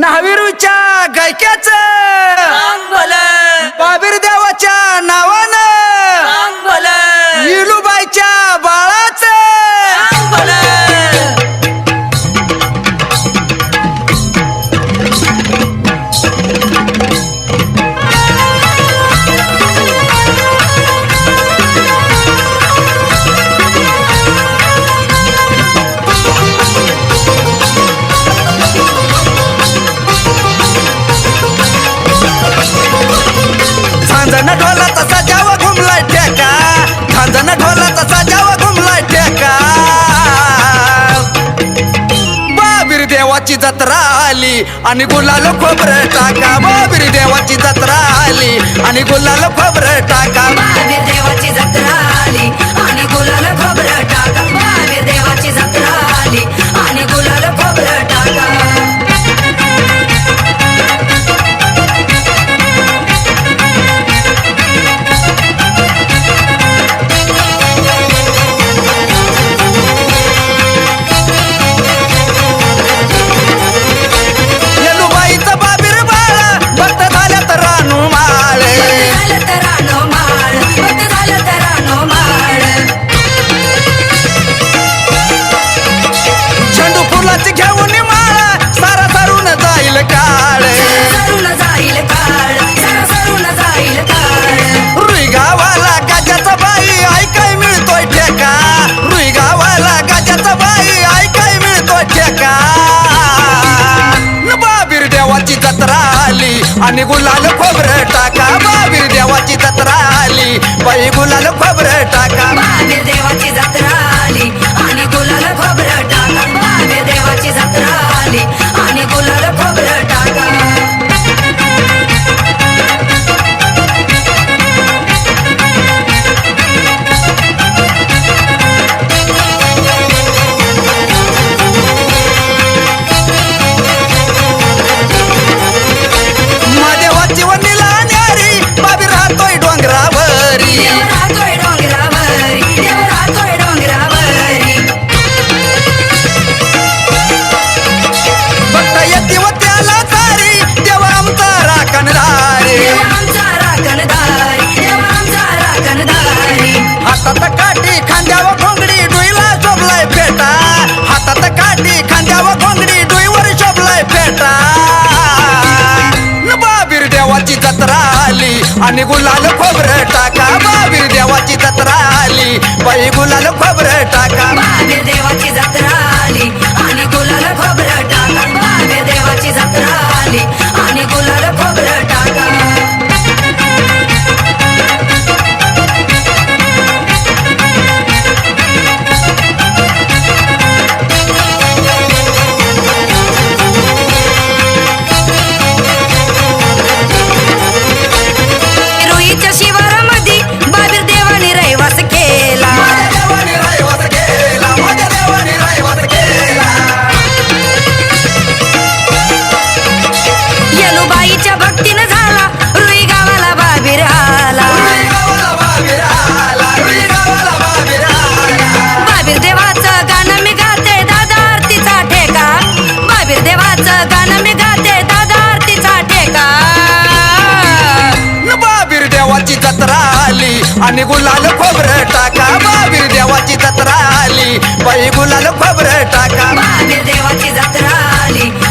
नावीरूच्या गायक्याचं. देवाची जत्रा आली. आणि गुलाल खोबरं टाका महावीर देवाची जत्रा आली. आणि गुलाल खोबरं टाका देवाची जत्रा आणि गुलाल खोबरं टाका. महावीर देवाची जत्रा आली. बाई गुलाल आणि गुलाल खोबरं टाका. महावीर देवाची जत्रा आली. बाई गुलाल खोबरं टाका. महावीर देवाची जत्रा आणि गुलाल खोबरं टाका. महावीर देवाची जत्रा आली. बाई गुलाल खोबरं टाका. महावीर देवाची जत्रा आली.